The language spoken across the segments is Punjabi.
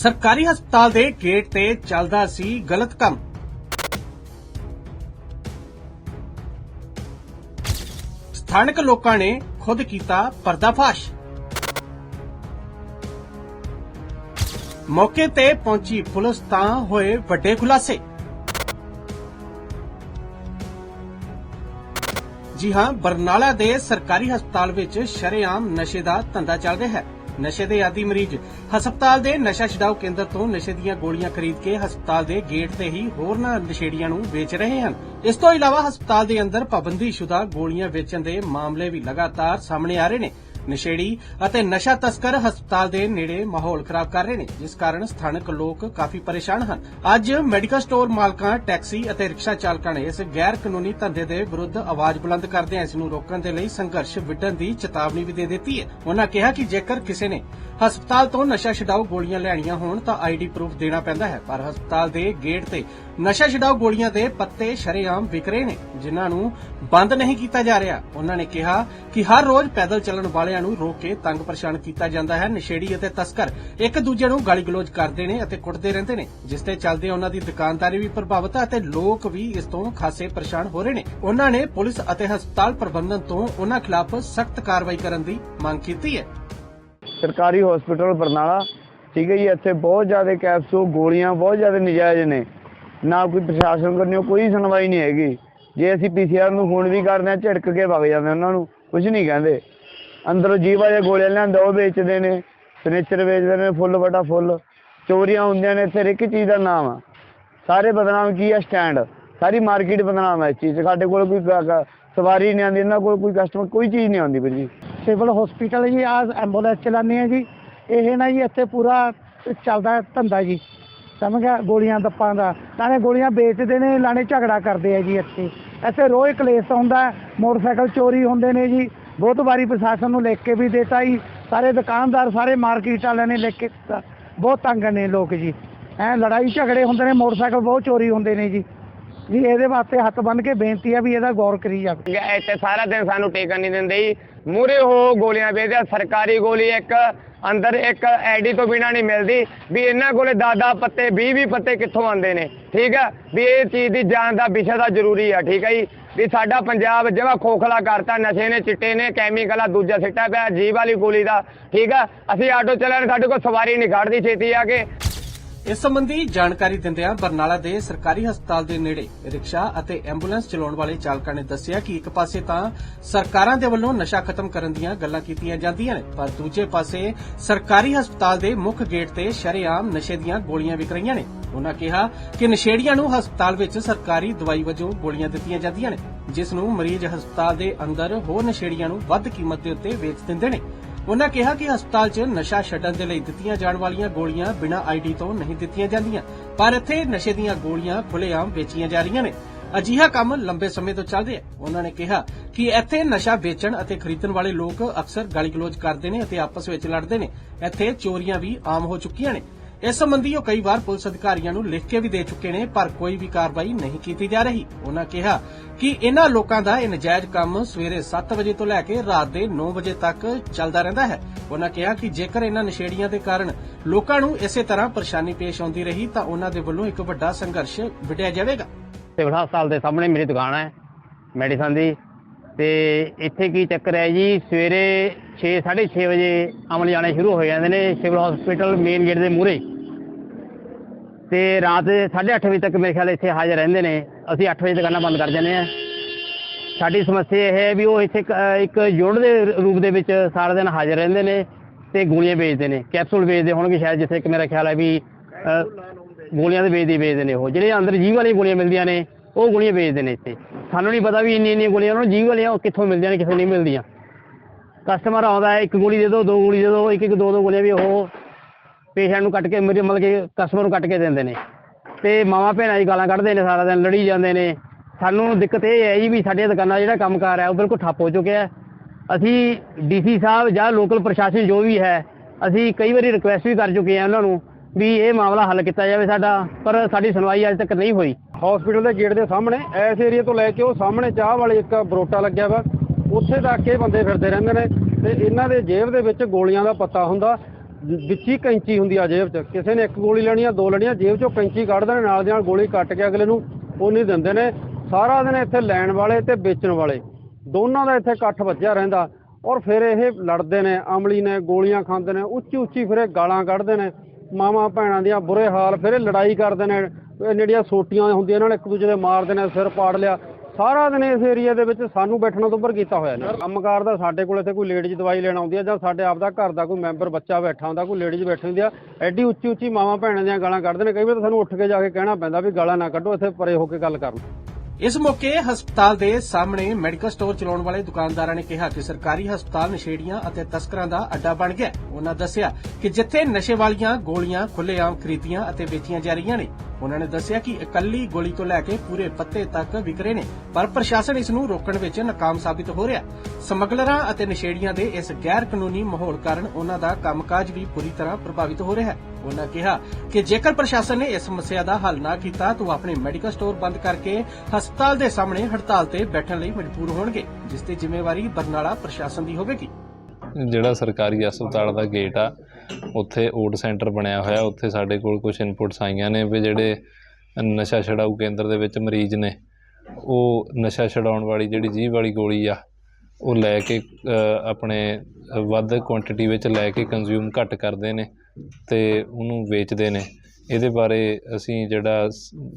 ਸਰਕਾਰੀ ਹਸਪਤਾਲ ਦੇ ਗੇਟ ਤੇ ਚੱਲਦਾ ਸੀ ਗਲਤ ਕੰਮ। ਸਥਾਨਕ ਲੋਕਾਂ ਨੇ ਖੁਦ ਕੀਤਾ ਪਰਦਾਫਾਸ਼। ਮੌਕੇ ਤੇ ਪਹੁੰਚੀ ਪੁਲਿਸ ਤਾਂ ਹੋਏ ਵੱਡੇ ਖੁਲਾਸੇ। ਜੀ ਹਾਂ, ਬਰਨਾਲਾ ਦੇ ਸਰਕਾਰੀ ਹਸਪਤਾਲ ਵਿੱਚ ਸ਼ਰੇਆਮ ਨਸ਼ੇ ਦਾ ਧੰਦਾ ਚੱਲ ਰਿਹਾ ਹੈ। ਨਸ਼ੇ ਦੇ ਆਦੀ ਮਰੀਜ਼। ਹਸਪਤਾਲ ਦੇ ਨਸ਼ਾ ਛਡਾਊ ਕੇਂਦਰ ਤੋਂ ਨਸ਼ੇ ਦੀਆਂ ਗੋਲੀਆਂ ਖਰੀਦ ਕੇ ਹਸਪਤਾਲ ਦੇ ਗੇਟ ਤੇ ਹੀ ਹੋਰਨਾਂ ਨਸ਼ੇੜੀਆਂ ਨੂੰ ਵੇਚ ਰਹੇ ਹਨ। ਇਸ ਤੋਂ ਇਲਾਵਾ ਹਸਪਤਾਲ ਦੇ ਅੰਦਰ ਪਾਬੰਦੀਸ਼ੁਦਾ ਗੋਲੀਆਂ ਵੇਚਣ ਦੇ ਮਾਮਲੇ ਵੀ ਲਗਾਤਾਰ ਸਾਹਮਣੇ ਆ ਰਹੇ ਨੇ। ਨਸ਼ੇੜੀ ਅਤੇ ਨਸ਼ਾ ਤਸਕਰ ਹਸਪਤਾਲ ਦੇ ਨੇੜੇ ਮਾਹੌਲ ਖਰਾਬ ਕਰ ਰਹੇ ਨੇ, ਜਿਸ ਕਾਰਨ ਸਥਾਨਕ ਲੋਕ ਕਾਫੀ ਪਰੇਸ਼ਾਨ ਹਨ। ਅੱਜ ਮੈਡੀਕਲ ਸਟੋਰ ਮਾਲਕਾਂ, ਟੈਕਸੀ ਅਤੇ ਰਿਕਸ਼ਾ ਚਾਲਕਾਂ ਨੇ ਇਸ ਗੈਰ ਕਾਨੂੰਨੀ ਧੰਦੇ ਦੇ ਵਿਰੁੱਧ ਆਵਾਜ਼ ਬੁਲੰਦ ਕਰਦਿਆਂ ਇਸ ਨੂੰ ਰੋਕਣ ਦੇ ਲਈ ਸੰਘਰਸ਼ ਵਿੱਢਣ ਦੀ ਚੇਤਾਵਨੀ ਵੀ ਦੇ ਦਿੱਤੀ ਹੈ। ਉਹਨਾਂ ਕਿਹਾ ਕਿ ਜੇਕਰ ਕਿਸੇ ਨੇ ਹਸਪਤਾਲ ਤੋਂ ਨਸ਼ਾ ਛਡਾਊ ਗੋਲੀਆਂ ਲੈਣੀਆਂ ਹੋਣ, ਤਾਂ ਆਈਡੀ ਪ੍ਰੂਫ ਦੇਣਾ ਪੈਂਦਾ ਹੈ। ਪਰ ਹਸਪਤਾਲ ਦੇ ਗੇਟ ਤੇ ਨਸ਼ਾ ਛਡਾਊ ਗੋਲੀਆਂ ਦੇ ਪੱਤੇ ਸ਼ਰੇਆਮ ਵਿਕ ਰਹੇ ਨੇ, ਜਿਨ੍ਹਾਂ ਨੂੰ ਬੰਦ ਨਹੀਂ ਕੀਤਾ ਜਾ ਰਿਹਾ। ਉਹਨਾਂ ਨੇ ਕਿਹਾ ਕਿ ਹਰ ਰੋਜ਼ ਪੈਦਲ ਚੱਲਣ ਵਾਲਿਆਂ ਨੂੰ ਰੋਕ ਕੇ ਤੰਗ ਪਰੇਸ਼ਾਨ ਕੀਤਾ ਜਾਂਦਾ ਹੈ। ਨਸ਼ੇੜੀ ਅਤੇ ਤਸਕਰ ਇੱਕ ਦੂਜੇ ਨੂੰ ਗਾਲੀ ਗਲੋਚ ਕਰਦੇ ਨੇ ਅਤੇ ਕੁੱਟਦੇ ਰਹਿੰਦੇ ਨੇ, ਜਿਸ ਤੇ ਚੱਲਦੇ ਉਹਨਾਂ ਦੀ ਦੁਕਾਨਦਾਰੀ ਵੀ ਪ੍ਰਭਾਵਿਤ ਹੈ ਅਤੇ ਲੋਕ ਵੀ ਇਸ ਤੋਂ ਖਾਸੇ ਪਰੇਸ਼ਾਨ ਹੋ ਰਹੇ ਨੇ। ਉਹਨਾਂ ਨੇ ਪੁਲਿਸ ਅਤੇ ਹਸਪਤਾਲ ਪ੍ਰਬੰਧਨ ਤੋਂ ਉਹਨਾਂ ਖਿਲਾਫ ਸਖਤ ਕਾਰਵਾਈ ਕਰਨ ਦੀ ਮੰਗ ਕੀਤੀ ਹੈ। ਸਰਕਾਰੀ ਹਸਪੀਟਲ ਬਰਨਾਲਾ, ਠੀਕ ਹੈ ਜੀ, ਇੱਥੇ ਬਹੁਤ ਜ਼ਿਆਦਾ ਕੈਪਸੂਲ ਗੋਲੀਆਂ, ਬਹੁਤ ਜ਼ਿਆਦਾ ਨਜਾਇਜ਼ ਨੇ। ਨਾ ਕੋਈ ਪ੍ਰਸ਼ਾਸਨ ਕਰਨੋਂ ਕੋਈ ਸੁਣਵਾਈ ਨਹੀਂ ਹੈਗੀ। ਜੇ ਅਸੀਂ ਪੀਸੀਆਰ ਨੂੰ ਫੋਨ ਵੀ ਕਰਦੇ ਹਾਂ, ਝਿੜਕ ਕੇ ਵਗ ਜਾਂਦੇ ਉਹਨਾਂ ਨੂੰ ਕੁਝ ਨਹੀਂ ਕਹਿੰਦੇ। ਅੰਦਰੋਂ ਜੀਵਾ ਦੇ ਗੋਲੀਆਂ ਲਿਆਂਦਾ, ਉਹ ਵੇਚਦੇ ਨੇ ਫਰਨੀਚਰ ਵੇਚਦੇ ਨੇ, ਫੁੱਲ ਵਟਾ ਫੁੱਲ। ਚੋਰੀਆਂ ਹੁੰਦੀਆਂ ਨੇ, ਇੱਥੇ ਹਰ ਇੱਕ ਚੀਜ਼ ਦਾ ਨਾਮ ਆ। ਸਾਰੇ ਬਦਨਾਮ ਕੀ ਆ ਸਟੈਂਡ ਸਾਰੀ ਮਾਰਕੀਟ ਬਦਨਾਮ ਹੈ ਇਸ ਚੀਜ਼ ਸਾਡੇ ਕੋਲ ਕੋਈ ਸਵਾਰੀ ਨਹੀਂ ਆਉਂਦੀ, ਇਹਨਾਂ ਕੋਲ ਕੋਈ ਕਸਟਮਰ ਕੋਈ ਚੀਜ਼ ਨਹੀਂ ਆਉਂਦੀ ਵੀਰ ਜੀ। ਸਿਵਲ ਹਸਪੀਟਲ ਜੀ ਆ ਐਂਬੂਲੈਂਸ ਚਲਾਉਂਦੇ ਆ ਜੀ। ਇਹ ਨਾ ਜੀ, ਇੱਥੇ ਪੂਰਾ ਚੱਲਦਾ ਧੰਦਾ ਜੀ। ਸਮਝ ਗਿਆ? ਗੋਲੀਆਂ, ਦੱਪਾਂ ਦਾ। ਲਾਣੇ ਗੋਲੀਆਂ ਵੇਚਦੇ ਨੇ ਲਾਣੇ ਝਗੜਾ ਕਰਦੇ ਆ ਜੀ ਇੱਥੇ। ਇੱਥੇ ਰੋਜ਼ ਕਲੇਸ਼ ਹੁੰਦਾ ਮੋਟਰਸਾਈਕਲ ਚੋਰੀ ਹੁੰਦੇ ਨੇ ਜੀ। ਬਹੁਤ ਵਾਰੀ ਪ੍ਰਸ਼ਾਸਨ ਨੂੰ ਲਿਖ ਕੇ ਵੀ ਦਿੱਤਾ ਜੀ। ਸਾਰੇ ਦੁਕਾਨਦਾਰ, ਸਾਰੇ ਮਾਰਕੀਟ ਵਾਲਿਆਂ ਨੇ ਲਿਖ ਕੇ ਦਿੱਤਾ। ਬਹੁਤ ਤੰਗ ਨੇ ਲੋਕ ਜੀ। ਐ ਲੜਾਈ ਝਗੜੇ ਹੁੰਦੇ ਨੇ, ਮੋਟਰਸਾਈਕਲ ਬਹੁਤ ਚੋਰੀ ਹੁੰਦੇ ਨੇ ਜੀ। ਜੀ, ਇਹਦੇ ਵਾਸਤੇ ਹੱਥ ਬੰਨ ਕੇ ਬੇਨਤੀ ਆ ਵੀ ਇਹਦਾ ਗੌਰ ਕਰੀ ਜਾਵੇ ਗਿਆ ਇੱਥੇ ਸਾਰਾ ਦਿਨ ਸਾਨੂੰ ਟੇਕਣ ਨਹੀਂ ਦਿੰਦੇ ਜੀ। ਮੂਰੇ ਹੋ ਗੋਲੀਆਂ ਵੇਚਦੇ ਸਰਕਾਰੀ ਗੋਲੀ ਇੱਕ, ਅੰਦਰ ਇੱਕ ਐਡੀ ਤੋਂ ਬਿਨਾ ਨਹੀਂ ਮਿਲਦੀ। ਵੀ ਇਹਨਾਂ ਕੋਲੇ ਦਾਦਾ ਪੱਤੇ 20 20 ਪੱਤੇ ਕਿੱਥੋਂ ਆਉਂਦੇ ਨੇ? ਠੀਕ ਆ ਵੀ ਇਹ ਚੀਜ਼ ਦੀ ਜਾਣ ਦਾ ਵਿਸ਼ਾ ਦਾ ਜ਼ਰੂਰੀ ਆ, ਠੀਕ ਆ ਜੀ। ਵੀ ਸਾਡਾ ਪੰਜਾਬ ਜਮਾ ਖੋਖਲਾ ਕਰਤਾ, ਨਸ਼ੇ ਨੇ, ਚਿੱਟੇ ਨੇ, ਕੈਮੀਕਲ ਆ, ਦੂਜਾ ਸਿੱਟਾ ਪਿਆ ਜੀਵ ਵਾਲੀ ਗੋਲੀ ਦਾ, ਠੀਕ ਆ? ਅਸੀਂ ਆਟੋ ਚਲਾਣ ਸਾਡੇ ਕੋਲ ਸਵਾਰੀ ਨਹੀਂ ਖੜਦੀ, ਛੇਤੀ ਆ ਕੇ। ਇਸ ਸੰਬੰਧੀ ਜਾਣਕਾਰੀ ਦਿੰਦਿਆਂ ਬਰਨਾਲਾ ਦੇ ਸਰਕਾਰੀ ਹਸਪਤਾਲ ਦੇ ਨੇੜੇ ਰਿਕਸ਼ਾ ਅਤੇ ਐਂਬੂਲੈਂਸ ਚਲਾਉਣ ਵਾਲੇ ਚਾਲਕਾਂ ਨੇ ਦੱਸਿਆ ਕਿ ਇੱਕ ਪਾਸੇ ਤਾਂ ਸਰਕਾਰਾਂ ਦੇ ਵੱਲੋਂ ਨਸ਼ਾ ਖਤਮ ਕਰਨ ਦੀਆਂ ਗੱਲਾਂ ਕੀਤੀਆਂ ਜਾਂਦੀਆਂ ਨੇ, ਪਰ ਦੂਜੇ ਪਾਸੇ ਸਰਕਾਰੀ ਹਸਪਤਾਲ ਦੇ ਮੁੱਖ ਗੇਟ ਤੇ ਸ਼ਰੇਆਮ ਨਸ਼ੇ ਦੀਆਂ ਗੋਲੀਆਂ ਵਿਕ ਰਹੀਆਂ ਨੇ। ਉਹਨਾਂ ਕਿਹਾ ਕਿ ਨਸ਼ੇੜੀਆਂ ਨੂੰ ਹਸਪਤਾਲ ਵਿੱਚ ਸਰਕਾਰੀ ਦਵਾਈ ਵਜੋਂ ਗੋਲੀਆਂ ਦਿੱਤੀਆਂ ਜਾਂਦੀਆਂ ਨੇ, ਜਿਸ ਨੂੰ ਮਰੀਜ਼ ਹਸਪਤਾਲ ਦੇ ਅੰਦਰ ਹੋਰ ਨਸ਼ੇੜੀਆਂ ਨੂੰ ਵੱਧ ਕੀਮਤ ਦੇ ਉੱਤੇ ਵੇਚ ਦਿੰਦੇ ਨੇ। ਉਹਨਾਂ ਕਿਹਾ ਕਿ ਹਸਪਤਾਲ 'ਚ ਨਸ਼ਾ ਛੱਡਣ ਦੇ ਲਈ ਦਿੱਤੀਆਂ ਜਾਣ ਵਾਲੀਆਂ ਗੋਲੀਆਂ ਬਿਨਾਂ ਆਈਡੀ ਤੋਂ ਨਹੀਂ ਦਿੱਤੀਆਂ ਜਾਂਦੀਆਂ, ਪਰ ਇੱਥੇ ਨਸ਼ੇ ਦੀਆਂ ਗੋਲੀਆਂ ਖੁੱਲ੍ਹੇਆਮ ਵੇਚੀਆਂ ਜਾ ਰਹੀਆਂ ਨੇ। ਅਜਿਹਾ ਕੰਮ ਲੰਬੇ ਸਮੇਂ ਤੋਂ ਚੱਲ ਰਿਹਾ ਹੈ ਉਹਨਾਂ ਨੇ ਕਿਹਾ ਕਿ ਇੱਥੇ ਨਸ਼ਾ ਵੇਚਣ ਅਤੇ ਖਰੀਦਣ ਵਾਲੇ ਲੋਕ ਅਕਸਰ ਗਾਲੀ ਗਲੋਚ ਕਰਦੇ ਨੇ ਅਤੇ ਆਪਸ ਵਿੱਚ ਲੜਦੇ ਨੇ। ਇੱਥੇ ਚੋਰੀਆਂ ਵੀ ਆਮ ਹੋ ਚੁੱਕੀਆਂ ਨੇ। ਇਸ ਸੰਬੰਧੀ ਉਹ ਕਈ ਵਾਰ ਪੁਲਿਸ ਅਧਿਕਾਰੀਆਂ ਨੂੰ ਲਿਖ ਕੇ ਵੀ ਦੇ ਚੁੱਕੇ ਨੇ, ਪਰ ਕੋਈ ਵੀ ਕਾਰਵਾਈ ਨਹੀਂ ਕੀਤੀ ਜਾ ਰਹੀ। ਉਹਨਾਂ ਕਿਹਾ ਕਿ ਇਹਨਾਂ ਲੋਕਾਂ ਦਾ ਇਹ ਨਜਾਇਜ਼ ਕੰਮ ਸਵੇਰੇ 7 ਵਜੇ ਤੋਂ ਲੈ ਕੇ ਰਾਤ ਦੇ 9 ਵਜੇ ਤੱਕ ਚੱਲਦਾ ਰਹਿੰਦਾ ਹੈ। ਉਹਨਾਂ ਕਿਹਾ ਕਿ ਜੇਕਰ ਇਹਨਾਂ ਨਸ਼ੇੜੀਆਂ ਦੇ ਕਾਰਨ ਲੋਕਾਂ ਨੂੰ ਇਸੇ ਤਰ੍ਹਾਂ ਪਰੇਸ਼ਾਨੀ ਪੇਸ਼ ਆਉਂਦੀ ਰਹੀ, ਤਾਂ ਉਹਨਾਂ ਦੇ ਵੱਲੋਂ ਇੱਕ ਵੱਡਾ ਸੰਘਰਸ਼ ਵਿੜਿਆ ਜਾਵੇਗਾ। ਸਿਵਲ ਹਸਪਤਾਲ ਦੇ ਸਾਹਮਣੇ ਮੇਰੀ ਦੁਕਾਨ ਹੈ, ਮੈਡੀਸਨ ਦੀ। ਤੇ ਇੱਥੇ ਕੀ ਚੱਕਰ ਹੈ ਜੀ, ਸਵੇਰੇ 6 6:30 ਵਜੇ ਅਮਲ ਜਾਣੇ ਸ਼ੁਰੂ ਹੋ ਜਾਂਦੇ ਨੇ, ਸਿਵਲ ਹਸਪੀਟਲ ਮੇਨ ਗੇਟ ਦੇ ਮੂਹਰੇ। ਤੇ ਰਾਤ 8:30 ਵਜੇ ਤੱਕ ਮੇਰੇ ਖਿਆਲ ਇੱਥੇ ਹਾਜ਼ਰ ਰਹਿੰਦੇ ਨੇ। ਅਸੀਂ 8 ਵਜੇ ਦੁਕਾਨਾਂ ਬੰਦ ਕਰ ਜਾਂਦੇ ਆ ਸਾਡੀ ਸਮੱਸਿਆ ਇਹ ਹੈ ਵੀ ਉਹ ਇੱਥੇ ਇੱਕ- ਅਹ, ਇੱਕ ਯੂਨਿਟ ਦੇ ਰੂਪ ਦੇ ਵਿੱਚ ਸਾਰਾ ਦਿਨ ਹਾਜ਼ਰ ਰਹਿੰਦੇ ਨੇ ਤੇ ਗੋਲੀਆਂ ਵੇਚਦੇ ਨੇ। ਕੈਪਸੂਲ ਵੇਚਦੇ ਹੋਣਗੇ ਸ਼ਾਇਦ, ਜਿੱਥੇ ਇੱਕ ਮੇਰਾ ਖਿਆਲ ਹੈ ਵੀ ਗੋਲੀਆਂ ਦੇ ਵੇਚਦੇ ਵੇਚਦੇ ਨੇ ਉਹ। ਜਿਹੜੇ ਅੰਦਰ ਜੀਵ ਵਾਲੀਆਂ ਗੋਲੀਆਂ ਮਿਲਦੀਆਂ ਨੇ, ਉਹ ਗੋਲੀਆਂ ਵੇਚਦੇ ਨੇ ਇੱਥੇ। ਸਾਨੂੰ ਨਹੀਂ ਪਤਾ ਵੀ ਇੰਨੀ ਇੰਨੀ ਗੋਲੀਆਂ ਉਹਨਾਂ ਨੂੰ ਜੀਵ ਵਾਲੀਆਂ ਉਹ ਕਿੱਥੋਂ ਮਿਲਦੀਆਂ ਨੇ, ਕਿੱਥੋਂ ਨਹੀਂ ਮਿਲਦੀਆਂ। ਕਸਟਮਰ ਆਉਂਦਾ ਹੈ, ਇੱਕ ਗੋਲੀ ਦੇ ਦਿਓ, ਦੋ ਗੋਲੀ ਦੇ ਦਿਓ ਇੱਕ ਇੱਕ ਦੋ ਦੋ ਗੋਲੀਆਂ ਵੀ ਉਹ ਪੇਸ਼ੈਂਟ ਨੂੰ ਕੱਟ ਕੇ ਮੇਰੇ ਮਤਲਬ ਕਿ ਕਸਟਮਰ ਨੂੰ ਕੱਟ ਕੇ ਦਿੰਦੇ ਨੇ। ਅਤੇ ਮਾਵਾਂ ਭੈਣਾਂ ਦੀ ਗਾਲਾਂ ਕੱਢਦੇ ਨੇ ਸਾਰਾ ਦਿਨ, ਲੜੀ ਜਾਂਦੇ ਨੇ। ਸਾਨੂੰ ਦਿੱਕਤ ਇਹ ਹੈ ਜੀ ਵੀ ਸਾਡੀਆਂ ਦੁਕਾਨਾਂ ਦਾ ਜਿਹੜਾ ਕੰਮਕਾਰ ਹੈ ਉਹ ਬਿਲਕੁਲ ਠੱਪ ਹੋ ਚੁੱਕਿਆ ਹੈ। ਅਸੀਂ ਡੀਸੀ ਸਾਹਿਬ ਜਾਂ ਲੋਕਲ ਪ੍ਰਸ਼ਾਸਨ ਜੋ ਵੀ ਹੈ, ਅਸੀਂ ਕਈ ਵਾਰੀ ਰਿਕੁਐਸਟ ਵੀ ਕਰ ਚੁੱਕੇ ਹਾਂ ਉਹਨਾਂ ਨੂੰ ਵੀ ਇਹ ਮਾਮਲਾ ਹੱਲ ਕੀਤਾ ਜਾਵੇ ਸਾਡਾ, ਪਰ ਸਾਡੀ ਸੁਣਵਾਈ ਅੱਜ ਤੱਕ ਨਹੀਂ ਹੋਈ। ਹਸਪੀਟਲ ਦੇ ਗੇਟ ਦੇ ਸਾਹਮਣੇ, ਇਸ ਏਰੀਆ ਤੋਂ ਲੈ ਕੇ ਉਹ ਸਾਹਮਣੇ ਚਾਹ ਵਾਲੇ ਇੱਕ ਬਰੋਟਾ ਲੱਗਿਆ ਵਾ। ਉੱਥੇ ਤੱਕ ਇਹ ਬੰਦੇ ਫਿਰਦੇ ਰਹਿੰਦੇ ਨੇ ਤੇ ਇਹਨਾਂ ਦੇ ਜੇਬ ਦੇ ਵਿੱਚ ਗੋਲੀਆਂ ਦਾ ਪੱਤਾ ਹੁੰਦਾ। ਵਿੱਚ ਹੀ ਕੈਂਚੀ ਹੁੰਦੀ ਆ ਜੇਬ 'ਚ। ਕਿਸੇ ਨੇ ਇੱਕ ਗੋਲੀ ਲੈਣੀ ਆ, ਦੋ ਲੈਣੀਆਂ, ਜੇਬ 'ਚੋਂ ਕੈਂਚੀ ਕੱਢਦੇ ਨੇ ਨਾਲ ਦੀ ਨਾਲ ਗੋਲੀ ਕੱਟ ਕੇ ਅਗਲੇ ਨੂੰ ਉਹ ਨਹੀਂ ਦਿੰਦੇ ਨੇ। ਸਾਰਾ ਦਿਨ ਇੱਥੇ ਲੈਣ ਵਾਲੇ ਤੇ ਵੇਚਣ ਵਾਲੇ। ਦੋਨਾਂ ਦਾ ਇੱਥੇ ਇਕੱਠ ਵੱਜਿਆ ਰਹਿੰਦਾ। ਔਰ ਫਿਰ ਇਹ ਲੜਦੇ ਨੇ, ਅਮਲੀ ਨੇ, ਗੋਲੀਆਂ ਖਾਂਦੇ ਨੇ, ਉੱਚੀ ਉੱਚੀ ਫਿਰ ਇਹ ਗਾਲਾਂ ਕੱਢਦੇ ਨੇ। ਮਾਵਾਂ ਭੈਣਾਂ ਦੀਆਂ ਬੁਰੇ ਹਾਲ, ਫਿਰ ਇਹ ਲੜਾਈ ਕਰਦੇ ਨੇ। ਜਿਹੜੀਆਂ ਸੋਟੀਆਂ ਹੁੰਦੀਆਂ ਇਹਨਾਂ ਨੇ ਇੱਕ ਦੂਜੇ ਦੇ ਮਾਰਦੇ ਨੇ, ਸਿਰ ਪਾੜ ਲਿਆ। ਸਾਰਾ ਦਿਨ ਇਸ ਏਰੀਆ ਦੇ ਵਿੱਚ ਸਾਨੂੰ ਬੈਠਣ ਤੋਂ ਉੱਪਰ ਕੀਤਾ ਹੋਇਆ ਨੇ ਕੰਮਕਾਰ ਦਾ ਸਾਡੇ ਕੋਲ ਇੱਥੇ ਕੋਈ ਲੇਡੀਜ਼ ਦਵਾਈ ਲੈਣ ਆਉਂਦੀ ਆ ਜਾਂ ਸਾਡੇ ਆਪ ਦਾ ਘਰ ਦਾ ਕੋਈ ਮੈਂਬਰ ਬੱਚਾ ਬੈਠਾ ਹੁੰਦਾ, ਕੋਈ ਲੇਡੀਜ਼ ਬੈਠੀ ਹੁੰਦੀ ਆ, ਐਡੀ ਉੱਚੀ ਉੱਚੀ ਮਾਵਾਂ ਭੈਣਾਂ ਦੀਆਂ ਗਾਲਾਂ ਕੱਢਦੇ ਨੇ। ਕਈ ਵਾਰ ਤਾਂ ਸਾਨੂੰ ਉੱਠ ਕੇ ਜਾ ਕੇ ਕਹਿਣਾ ਪੈਂਦਾ ਵੀ ਗਾਲਾਂ ਨਾ ਕੱਢੋ, ਇੱਥੇ ਪਰੇ ਹੋ ਕੇ ਗੱਲ ਕਰ ਲਓ ਇਸ ਮੌਕੇ ਹਸਪਤਾਲ ਦੇ ਸਾਹਮਣੇ ਮੈਡੀਕਲ ਸਟੋਰ ਚਲਾਉਣ ਵਾਲੇ ਦੁਕਾਨਦਾਰਾਂ ਨੇ ਕਿਹਾ ਕਿ ਸਰਕਾਰੀ ਹਸਪਤਾਲ ਨਸ਼ੇੜੀਆਂ ਅਤੇ ਤਸਕਰਾਂ ਦਾ ਅੱਡਾ ਬਣ ਗਿਆ ਹੈ। ਉਹਨਾਂ ਦੱਸਿਆ ਕਿ ਜਿੱਥੇ ਨਸ਼ੇ ਵਾਲੀਆਂ ਗੋਲੀਆਂ ਖੁੱਲ੍ਹੇਆਮ ਖਰੀਦੀਆਂ ਅਤੇ ਵੇਚੀਆਂ ਜਾ ਰਹੀਆਂ ਨੇ, ਉਹਨਾਂ ਨੇ ਦੱਸਿਆ ਕਿ ਇਕੱਲੀ ਗੋਲੀ ਤੋਂ ਲੈ ਕੇ ਪੂਰੇ ਪੱਤੇ ਤੱਕ ਵਿਕਰੇ ਨੇ, ਪਰ ਪ੍ਰਸ਼ਾਸਨ ਇਸ ਨੂੰ ਰੋਕਣ ਵਿੱਚ ਨਾਕਾਮ ਸਾਬਿਤ ਹੋ ਰਿਹਾ ਸਮਗਲਰਾਂ ਅਤੇ ਨਸ਼ੇੜੀਆਂ ਦੇ ਇਸ ਗੈਰ ਕਾਨੂੰਨੀ ਮਾਹੌਲ ਕਾਰਨ ਉਹਨਾਂ ਦਾ ਕੰਮਕਾਜ ਵੀ ਪੂਰੀ ਤਰ੍ਹਾਂ ਪ੍ਰਭਾਵਿਤ ਹੋ ਰਿਹਾ ਹੈ ਉਹਨਾਂ ਕਿਹਾ ਕਿ ਜੇਕਰ ਪ੍ਰਸ਼ਾਸਨ ਨੇ ਇਸ ਸਮੱਸਿਆ ਦਾ ਹੱਲ ਨਾ ਕੀਤਾ, ਤਾਂ ਉਹ ਆਪਣੇ ਮੈਡੀਕਲ ਸਟੋਰ ਬੰਦ ਕਰਕੇ ਹਸਪਤਾਲ ਦੇ ਸਾਹਮਣੇ ਹੜਤਾਲ ਤੇ ਬੈਠਣ ਲਈ ਮਜਬੂਰ ਹੋਣਗੇ, ਜਿਸ ਦੀ ਜ਼ਿੰਮੇਵਾਰੀ ਬਰਨਾਲਾ ਪ੍ਰਸ਼ਾਸਨ ਦੀ ਹੋਵੇਗੀ। ਜਿਹੜਾ ਸਰਕਾਰੀ ਹਸਪਤਾਲ ਦਾ ਗੇਟ ਆ, ਉੱਥੇ ਓਡ ਸੈਂਟਰ ਬਣਿਆ ਹੋਇਆ, ਉੱਥੇ ਸਾਡੇ ਕੋਲ ਕੁਝ ਇਨਪੁਟਸ ਆਈਆਂ ਨੇ ਵੀ ਜਿਹੜੇ ਨਸ਼ਾ ਛਡਾਊ ਕੇਂਦਰ ਦੇ ਵਿੱਚ ਮਰੀਜ਼ ਨੇ, ਉਹ ਨਸ਼ਾ ਛਡਾਉਣ ਵਾਲੀ ਜਿਹੜੀ ਜੀਭ ਵਾਲੀ ਗੋਲੀ ਆ ਉਹ ਲੈ ਕੇ ਆਪਣੇ ਵੱਧ ਕੁਆਂਟੀਟੀ ਵਿੱਚ ਲੈ ਕੇ ਕੰਜ਼ਿਊਮ ਘੱਟ ਕਰਦੇ ਨੇ ਅਤੇ ਉਹਨੂੰ ਵੇਚਦੇ ਨੇ। ਇਹਦੇ ਬਾਰੇ ਅਸੀਂ ਜਿਹੜਾ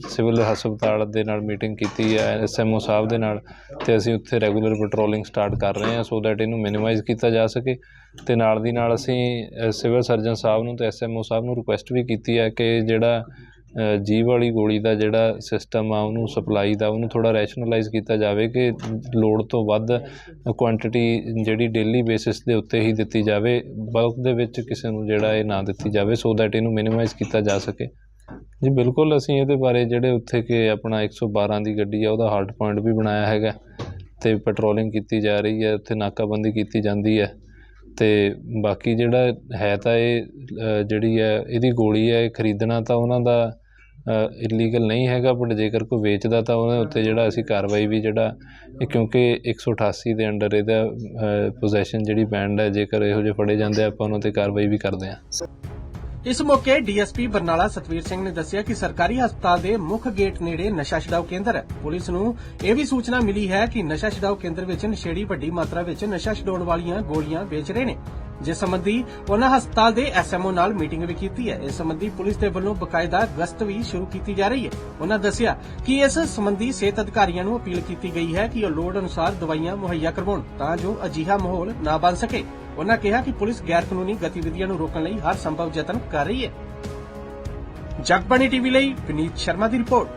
ਸਿਵਲ ਹਸਪਤਾਲ ਦੇ ਨਾਲ ਮੀਟਿੰਗ ਕੀਤੀ ਹੈ ਐਸਐਮਓ ਸਾਹਿਬ ਦੇ ਨਾਲ, ਤੇ ਅਸੀਂ ਉੱਥੇ ਰੈਗੂਲਰ ਪੈਟਰੋਲਿੰਗ ਸਟਾਰਟ ਕਰ ਰਹੇ ਹਾਂ ਸੋ ਦੈਟ ਇਹਨੂੰ ਮਿਨੀਮਾਈਜ਼ ਕੀਤਾ ਜਾ ਸਕੇ। ਤੇ ਨਾਲ ਦੀ ਨਾਲ ਅਸੀਂ ਸਿਵਲ ਸਰਜਨ ਸਾਹਿਬ ਨੂੰ ਤੇ ਐਸਐਮਓ ਸਾਹਿਬ ਨੂੰ ਰਿਕੁਐਸਟ ਵੀ ਕੀਤੀ ਹੈ ਕਿ ਜਿਹੜਾ ਜੀਭ ਵਾਲੀ ਗੋਲੀ ਦਾ ਜਿਹੜਾ ਸਿਸਟਮ ਆ, ਉਹਨੂੰ ਸਪਲਾਈ ਦਾ, ਉਹਨੂੰ ਥੋੜਾ ਰੈਸ਼ਨਲਾਈਜ਼ ਕੀਤਾ ਜਾਵੇ ਕਿ ਲੋੜ ਤੋਂ ਵੱਧ ਕੁਆਂਟੀਟੀ ਜਿਹੜੀ ਡੇਲੀ ਬੇਸਿਸ ਦੇ ਉੱਤੇ ਹੀ ਦਿੱਤੀ ਜਾਵੇ ਬਲਕ ਦੇ ਵਿੱਚ ਕਿਸੇ ਨੂੰ ਜਿਹੜਾ ਇਹ ਨਾ ਦਿੱਤੀ ਜਾਵੇ ਸੋ ਦੈਟ ਇਹਨੂੰ ਮਿਨੀਮਾਈਜ਼ ਕੀਤਾ ਜਾ ਸਕੇ। ਜੀ, ਬਿਲਕੁਲ ਅਸੀਂ ਇਹਦੇ ਬਾਰੇ ਜਿਹੜੇ ਉੱਥੇ ਕਿ ਆਪਣਾ 112 ਦੀ ਗੱਡੀ ਆ, ਉਹਦਾ ਹਾਰਟ ਪੁਆਇੰਟ ਵੀ ਬਣਾਇਆ ਹੈਗਾ, ਤੇ ਪੈਟਰੋਲਿੰਗ ਕੀਤੀ ਜਾ ਰਹੀ ਹੈ, ਉੱਥੇ ਨਾਕਾਬੰਦੀ ਕੀਤੀ ਜਾਂਦੀ ਹੈ, ਤੇ ਬਾਕੀ ਜਿਹੜਾ ਹੈ ਤਾਂ ਇਹ ਜਿਹੜੀ ਹੈ, ਇਹਦੀ ਗੋਲੀ ਹੈ, ਇਹ ਖਰੀਦਣਾ ਤਾਂ ਉਹਨਾਂ ਦਾ ਇਲੀਗਲ ਨਹੀਂ ਹੈਗਾ ਬਟ ਜੇਕਰ ਕੋਈ ਵੇਚਦਾ ਤਾਂ ਉਹਦੇ ਉੱਤੇ ਜਿਹੜਾ ਅਸੀਂ ਕਾਰਵਾਈ ਵੀ ਜਿਹੜਾ ਕਿਉਂਕਿ 188 ਦੇ ਅੰਡਰ ਇਹਦਾ ਪੋਜੈਸ਼ਨ ਜਿਹੜੀ ਬੈਂਡ ਹੈ, ਜੇਕਰ ਇਹੋ ਜਿਹੇ ਫੜੇ ਜਾਂਦੇ ਆਪਾਂ ਉਹਨਾਂ ਤੇ ਕਾਰਵਾਈ ਵੀ ਕਰਦੇ ਹਾਂ। ਇਸ ਮੌਕੇ ਡੀਐਸਪੀ ਬਰਨਾਲਾ ਸਤਵੀਰ ਸਿੰਘ ਨੇ ਦੱਸਿਆ ਕਿ ਸਰਕਾਰੀ ਹਸਪਤਾਲ ਦੇ ਮੁੱਖ ਗੇਟ ਨੇੜੇ ਨਸ਼ਾ ਛਡਾਊ ਕੇਂਦਰ ਹੈ। ਪੁਲਿਸ ਨੂੰ ਇਹ ਵੀ ਸੂਚਨਾ ਮਿਲੀ ਹੈ ਕਿ ਨਸ਼ਾ ਛਡਾਊ ਕੇਂਦਰ ਵਿੱਚ ਨਸ਼ੇੜੀ ਵੱਡੀ ਮਾਤਰਾ ਵਿੱਚ ਨਸ਼ਾ ਛਡਾਉਣ ਵਾਲੀਆਂ ਗੋਲੀਆਂ ਵੇਚ ਰਹੇ ਨੇ। ਜਿਸ ਸੰਬੰਧੀ ਉਹਨਾਂ ਹਸਪਤਾਲ ਦੇ ਐਸਐਮਓ ਨਾਲ ਮੀਟਿੰਗ ਵੀ ਕੀਤੀ ਹੈ। ਇਸ ਸੰਬੰਧੀ ਪੁਲਿਸ ਦੇ ਵੱਲੋਂ ਬਕਾਇਦਾ ਗਸ਼ਤ ਵੀ ਸ਼ੁਰੂ ਕੀਤੀ ਜਾ ਰਹੀ ਹੈ। ਉਹਨਾਂ ਦੱਸਿਆ ਕਿ ਇਸ ਸੰਬੰਧੀ ਸਿਹਤ ਅਧਿਕਾਰੀਆਂ ਨੂੰ ਅਪੀਲ ਕੀਤੀ ਗਈ ਹੈ ਕਿ ਉਹ ਲੋੜ ਅਨੁਸਾਰ ਦਵਾਈਆਂ ਮੁਹੱਈਆ ਕਰਵਾਉਣ ਤਾਂ ਜੋ ਅਜਿਹਾ ਮਾਹੌਲ ਨਾ ਬਣ ਸਕੇ। ਉਹਨਾਂ ਕਿਹਾ ਕਿ ਪੁਲਿਸ ਗੈਰ ਕਾਨੂੰਨੀ ਗਤੀਵਿਧੀਆਂ ਨੂੰ ਰੋਕਣ ਲਈ ਹਰ ਸੰਭਵ ਯਤਨ ਕਰ ਰਹੀ ਹੈ। ਜਗਬਾਣੀ ਟੀਵੀ ਲਈ ਵਿਨੀਤ ਸ਼ਰਮਾ ਦੀ ਰਿਪੋਰਟ।